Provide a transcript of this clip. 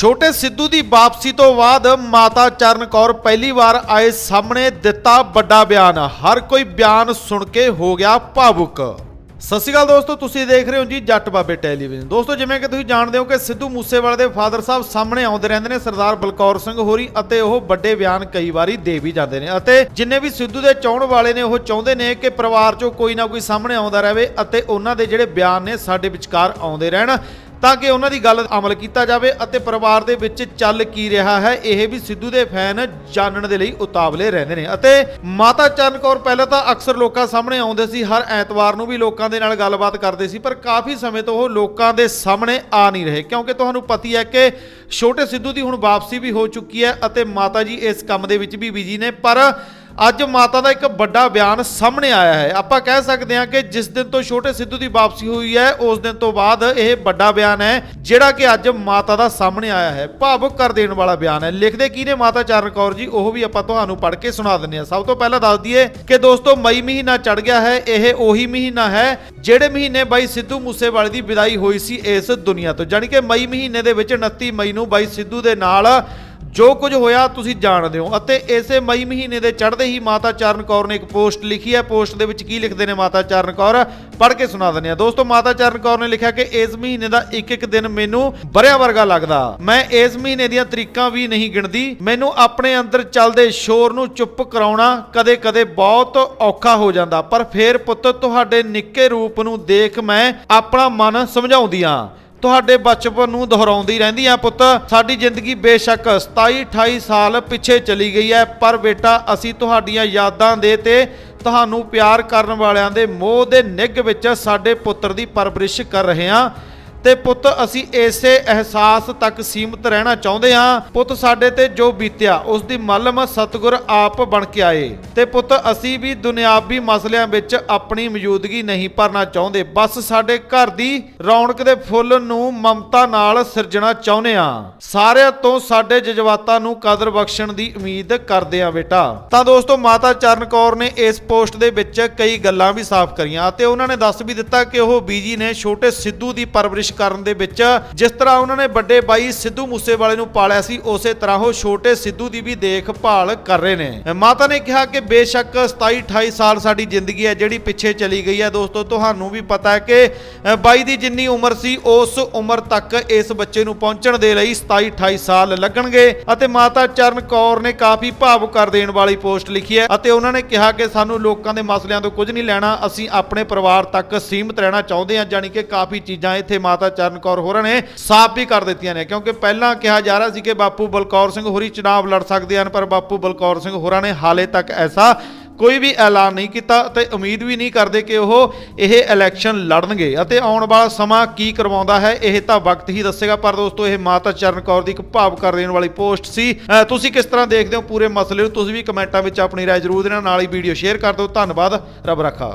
ਛੋਟੇ ਸਿੱਧੂ ਦੀ ਵਾਪਸੀ ਤੋਂ ਬਾਅਦ ਮਾਤਾ ਚਰਨ ਕੌਰ ਪਹਿਲੀ ਵਾਰ ਆਏ ਸਾਹਮਣੇ ਦਿੱਤਾ ਵੱਡਾ ਬਿਆਨ। ਹਰ ਕੋਈ ਬਿਆਨ ਸੁਣ ਕੇ ਹੋ ਗਿਆ ਭਾਵੁਕ। ਸਤਿ ਸ਼੍ਰੀ ਅਕਾਲ ਦੋਸਤੋ, ਤੁਸੀਂ ਦੇਖ ਰਹੇ ਹੋ ਜੀ ਜੱਟ ਬਾਬੇ ਟੈਲੀਵਿਜ਼ਨ। ਦੋਸਤੋ, ਜਿਵੇਂ ਕਿ ਤੁਸੀਂ ਜਾਣਦੇ ਹੋ ਕਿ ਸਿੱਧੂ ਮੂਸੇਵਾਲੇ ਦੇ ਫਾਦਰ ਸਾਹਿਬ ਸਾਹਮਣੇ ਆਉਂਦੇ ਰਹਿੰਦੇ ਨੇ, ਸਰਦਾਰ ਬਲਕੌਰ ਸਿੰਘ ਹੋਰੀ, ਅਤੇ ਉਹ ਵੱਡੇ ਬਿਆਨ ਕਈ ਵਾਰੀ ਦੇ ਵੀ ਜਾਂਦੇ ਨੇ। ਅਤੇ ਜਿੰਨੇ ਵੀ ਸਿੱਧੂ ਦੇ ਚਾਹਣ ਵਾਲੇ ਨੇ, ਉਹ ਚਾਹੁੰਦੇ ਨੇ ਕਿ ਪਰਿਵਾਰ ਚੋਂ ਕੋਈ ਨਾ ਕੋਈ ਸਾਹਮਣੇ ਆਉਂਦਾ ਰਹੇ, ਅਤੇ ਉਹਨਾਂ ਦੇ ਜਿਹੜੇ ਬਿਆਨ ਨੇ, ਸਾਡੇ ਵਿਚਕਾਰ ਆਉਂਦੇ ਰਹਿਣ। ਤਾਂ ਕਿ ਉਹਨਾਂ ਦੀ ਗੱਲ ਅਮਲ ਕੀਤਾ ਜਾਵੇ ਅਤੇ ਪਰਿਵਾਰ ਦੇ ਵਿੱਚ ਚੱਲ ਕੀ ਰਿਹਾ ਹੈ, ਇਹ ਵੀ ਸਿੱਧੂ ਦੇ ਫੈਨ ਜਾਣਨ ਦੇ ਲਈ ਉਤਾਵਲੇ ਰਹਿੰਦੇ ਨੇ। ਅਤੇ ਮਾਤਾ ਚਰਨ ਕੌਰ ਪਹਿਲਾਂ ਤਾਂ ਅਕਸਰ ਲੋਕਾਂ ਸਾਹਮਣੇ ਆਉਂਦੇ ਸੀ, ਹਰ ਐਤਵਾਰ ਨੂੰ ਵੀ ਲੋਕਾਂ ਦੇ ਨਾਲ ਗੱਲਬਾਤ ਕਰਦੇ ਸੀ, ਪਰ ਕਾਫੀ ਸਮੇਂ ਤੋਂ ਉਹ ਲੋਕਾਂ ਦੇ ਸਾਹਮਣੇ ਆ ਨਹੀਂ ਰਹੇ, ਕਿਉਂਕਿ ਤੁਹਾਨੂੰ ਪਤੀ ਹੈ ਕਿ ਛੋਟੇ ਸਿੱਧੂ ਦੀ ਹੁਣ ਵਾਪਸੀ ਵੀ ਹੋ ਚੁੱਕੀ ਹੈ ਅਤੇ ਮਾਤਾ ਜੀ ਇਸ ਕੰਮ ਦੇ ਵਿੱਚ ਵੀ ਬਿਜ਼ੀ ਨੇ, ਪਰ ਅੱਜ ਮਾਤਾ ਦਾ ਇੱਕ ਵੱਡਾ ਬਿਆਨ ਸਾਹਮਣੇ ਆਇਆ ਹੈ। ਆਪਾਂ ਕਹਿ ਸਕਦੇ ਹਾਂ ਕਿ ਜਿਸ ਦਿਨ ਤੋਂ ਛੋਟੇ ਸਿੱਧੂ ਦੀ ਵਾਪਸੀ ਹੋਈ ਹੈ, ਉਸ ਦਿਨ ਤੋਂ ਬਾਅਦ ਇਹ ਵੱਡਾ ਬਿਆਨ ਹੈ, ਜਿਹੜਾ ਕਿ ਅੱਜ ਮਾਤਾ ਦਾ ਸਾਹਮਣੇ ਆਇਆ ਹੈ। ਭਾਵੁਕ ਕਰ ਦੇਣ ਵਾਲਾ ਬਿਆਨ ਹੈ। ਲਿਖਦੇ ਕੀ ਨੇ ਮਾਤਾ ਚਰਨ ਕੌਰ ਜੀ? ਉਹ ਵੀ ਆਪਾਂ ਤੁਹਾਨੂੰ ਪੜ੍ਹ ਕੇ ਸੁਣਾ ਦਿੰਦੇ ਹਾਂ। ਸਭ ਤੋਂ ਪਹਿਲਾਂ ਦੱਸ ਦਈਏ ਕਿ ਦੋਸਤੋ, ਮਈ ਮਹੀਨਾ ਚੜ ਗਿਆ ਹੈ। ਇਹ ਉਹੀ ਮਹੀਨਾ ਹੈ ਜਿਹੜੇ ਮਹੀਨੇ ਬਾਈ ਸਿੱਧੂ ਮੂਸੇਵਾਲੇ ਦੀ ਵਿਦਾਈ ਹੋਈ ਸੀ ਇਸ ਦੁਨੀਆ ਤੋਂ। ਜਾਣੀ ਕਿ ਮਈ ਮਹੀਨੇ ਦੇ ਵਿੱਚ 29 ਮਈ ਨੂੰ ਬਾਈ ਸਿੱਧੂ ਦੇ ਨਾਲ ਜੋ ਕੁਝ ਹੋਇਆ ਤੁਸੀਂ ਜਾਣਦੇ ਹੋ। ਅਤੇ ਇਸੇ ਮਈ ਮਹੀਨੇ ਦੇ ਚੜ੍ਹਦੇ ਹੀ ਮਾਤਾ ਚਰਨ ਕੌਰ ਨੇ ਇੱਕ ਪੋਸਟ ਲਿਖੀ ਹੈ। ਪੋਸਟ ਦੇ ਵਿੱਚ ਕੀ ਲਿਖਦੇ ਨੇ ਮਾਤਾ ਚਰਨ ਕੌਰ? ਪੜ੍ਹ ਕੇ ਸੁਣਾ ਦਿੰਦੇ ਆ ਦੋਸਤੋ, ਮਾਤਾ ਚਰਨ ਕੌਰ ਨੇ ਲਿਖਿਆ ਕਿ ਇਸ ਮਹੀਨੇ ਦਾ ਇੱਕ ਇੱਕ ਦਿਨ ਮੈਨੂੰ ਬਰਿਆ ਵਰਗਾ ਲੱਗਦਾ। ਮੈਂ ਇਸ ਮਹੀਨੇ ਦੀਆਂ ਤਰੀਕਾਂ ਵੀ ਨਹੀਂ ਗਿਣਦੀ। ਮੈਨੂੰ ਆਪਣੇ ਅੰਦਰ ਚੱਲਦੇ ਸ਼ੋਰ ਨੂੰ ਚੁੱਪ ਕਰਾਉਣਾ ਕਦੇ-ਕਦੇ ਬਹੁਤ ਔਖਾ ਹੋ ਜਾਂਦਾ। ਪਰ ਫੇਰ ਪੁੱਤ, ਤੁਹਾਡੇ ਨਿੱਕੇ ਰੂਪ ਨੂੰ ਦੇਖ ਮੈਂ ਆਪਣਾ ਮਨ ਸਮਝਾਉਂਦੀ ਆ ਤੁਹਾਡੇ ਬਚਪਨ ਨੂੰ ਦੁਹਰਾਉਂਦੀ ਰਹਿੰਦੀ ਆ ਪੁੱਤ। ਸਾਡੀ ਜ਼ਿੰਦਗੀ ਬੇਸ਼ੱਕ 27 28 ਸਾਲ ਪਿੱਛੇ ਚਲੀ ਗਈ ਹੈ ਪਰ ਬੇਟਾ, ਅਸੀਂ ਤੁਹਾਡੀਆਂ ਯਾਦਾਂ ਦੇ ਤੇ ਤੁਹਾਨੂੰ ਪਿਆਰ ਕਰਨ ਵਾਲਿਆਂ ਦੇ ਮੋਹ ਦੇ ਨਿੱਘ ਵਿੱਚ ਸਾਡੇ ਪੁੱਤਰ ਦੀ ਪਰਵਰਿਸ਼ ਕਰ ਰਹੇ ਹਾਂ। ਤੇ ਪੁੱਤ, ਅਸੀਂ ਇਸੇ ਅਹਿਸਾਸ ਤੱਕ ਸੀਮਤ ਰਹਿਣਾ ਚਾਹੁੰਦੇ ਹਾਂ। ਪੁੱਤ, ਸਾਡੇ ਤੇ ਜੋ ਬੀਤਿਆ ਉਸ ਦੀ ਮਲਮ ਸਤਿਗੁਰ ਆਪ ਬਣ ਕੇ ਆਏ। ਤੇ ਪੁੱਤ, ਅਸੀਂ ਵੀ ਦੁਨਿਆਵੀ ਮਸਲਿਆਂ ਵਿੱਚ ਆਪਣੀ ਮੌਜੂਦਗੀ ਨਹੀਂ ਭਰਨਾ ਚਾਹੁੰਦੇ। ਬਸ ਸਾਡੇ ਘਰ ਦੀ ਰੌਣਕ ਦੇ ਫੁੱਲ ਨੂੰ ਮਮਤਾ ਨਾਲ ਸਿਰਜਣਾ ਚਾਹੁੰਦੇ ਹਾਂ। ਸਾਰਿਆਂ ਤੋਂ ਸਾਡੇ ਜਜ਼ਬਾਤਾਂ ਨੂੰ ਕਦਰ ਬਖਸ਼ਣ ਦੀ ਉਮੀਦ ਕਰਦੇ ਹਾਂ, ਬੇਟਾ। ਤਾਂ ਦੋਸਤੋ, ਮਾਤਾ ਚਰਨ ਕੌਰ ਨੇ ਇਸ ਪੋਸਟ ਦੇ ਵਿੱਚ ਕਈ ਗੱਲਾਂ ਵੀ ਸਾਫ਼ ਕਰੀਆਂ ਅਤੇ ਉਹਨਾਂ ਨੇ ਦੱਸ ਵੀ ਦਿੱਤਾ ਕਿ ਉਹ ਬੀਜੀ ਨੇ ਛੋਟੇ ਸਿੱਧੂ ਦੀ ਪਰਵਰਿਸ਼ ਕਰਨ ਦੇ ਵਿੱਚ ਜਿਸ ਤਰ੍ਹਾਂ ਉਹਨਾਂ ਨੇ ਵੱਡੇ ਬਾਈ ਸਿੱਧੂ ਮੂਸੇਵਾਲੇ ਨੂੰ ਪਾਲਿਆ ਸੀ, ਉਸੇ ਤਰ੍ਹਾਂ ਉਹ ਛੋਟੇ ਸਿੱਧੂ ਦੀ ਵੀ ਦੇਖਭਾਲ ਕਰ ਰਹੇ ਨੇ। ਮਾਤਾ ਨੇ ਕਿਹਾ ਕਿ ਬੇਸ਼ੱਕ 27 28 ਸਾਲ ਸਾਡੀ ਜ਼ਿੰਦਗੀ ਹੈ, ਜਿਹੜੀ ਪਿੱਛੇ ਚਲੀ ਗਈ ਹੈ। ਦੋਸਤੋ, ਤੁਹਾਨੂੰ ਵੀ ਪਤਾ ਹੈ ਕਿ ਬਾਈ ਦੀ ਜਿੰਨੀ ਉਮਰ ਸੀ, ਉਸ ਉਮਰ ਤੱਕ ਇਸ ਬੱਚੇ ਨੂੰ ਪਹੁੰਚਣ ਦੇ ਲਈ 27 28 ਸਾਲ ਲੱਗਣਗੇ ਅਤੇ ਮਾਤਾ ਚਰਨ ਕੌਰ ਨੇ ਕਾਫੀ ਭਾਵੁਕ ਕਰ ਦੇਣ ਵਾਲੀ ਪੋਸਟ ਲਿਖੀ ਹੈ ਅਤੇ ਉਹਨਾਂ ਨੇ ਕਿਹਾ ਕਿ ਸਾਨੂੰ ਲੋਕਾਂ ਦੇ ਮਸਲਿਆਂ ਤੋਂ ਕੁਝ ਨਹੀਂ ਲੈਣਾ, ਅਸੀਂ ਆਪਣੇ ਪਰਿਵਾਰ ਤੱਕ ਸੀਮਿਤ ਰਹਿਣਾ ਚਾਹੁੰਦੇ ਹਾਂ, ਜਾਣੀ ਕਿ ਕਾਫੀ ਚੀਜ਼ਾਂ ਇੱਥੇ ਮਾਤਾ ਚਰਨ ਕੌਰ ਹੋਰਾਂ ਨੇ ਸਾਫ਼ ਵੀ ਕਰ ਦਿੱਤੀਆਂ ਨੇ, ਕਿਉਂਕਿ ਪਹਿਲਾਂ ਕਿਹਾ ਜਾ ਰਿਹਾ ਸੀ ਕਿ ਬਾਪੂ ਬਲਕੌਰ ਸਿੰਘ ਹੋਰੀ ਚੁਣਾਵ ਲੜ ਸਕਦੇ ਹਨ, ਪਰ ਬਾਪੂ ਬਲਕੌਰ ਸਿੰਘ ਹੋਰਾਂ ਨੇ ਹਾਲੇ ਤੱਕ ਐਸਾ ਕੋਈ ਵੀ ਐਲਾਨ ਨਹੀਂ ਕੀਤਾ ਤੇ ਉਮੀਦ ਵੀ ਨਹੀਂ ਕਰਦੇ ਕਿ ਉਹ ਇਹ ਇਲੈਕਸ਼ਨ ਲੜਨਗੇ। ਅਤੇ ਆਉਣ ਵਾਲਾ ਸਮਾਂ ਕੀ ਕਰਵਾਉਂਦਾ ਹੈ, ਇਹ ਤਾਂ ਵਕਤ ਹੀ ਦੱਸੇਗਾ, ਪਰ ਦੋਸਤੋ, ਇਹ ਮਾਤਾ ਚਰਨ ਕੌਰ ਦੀ ਇੱਕ ਭਾਵ ਕਰ ਦੇਣ ਵਾਲੀ ਪੋਸਟ ਸੀ। ਤੁਸੀਂ ਕਿਸ ਤਰ੍ਹਾਂ ਦੇਖਦੇ ਹੋ ਪੂਰੇ ਮਸਲੇ ਨੂੰ? ਤੁਸੀਂ ਵੀ ਕਮੈਂਟਾਂ ਵਿੱਚ ਆਪਣੀ ਰਾਏ ਜ਼ਰੂਰ ਦੇਣਾ, ਨਾਲ ਹੀ ਵੀਡੀਓ ਸ਼ੇਅਰ ਕਰ ਦਿਓ। ਧੰਨਵਾਦ, ਰੱਬ ਰੱਖਾ।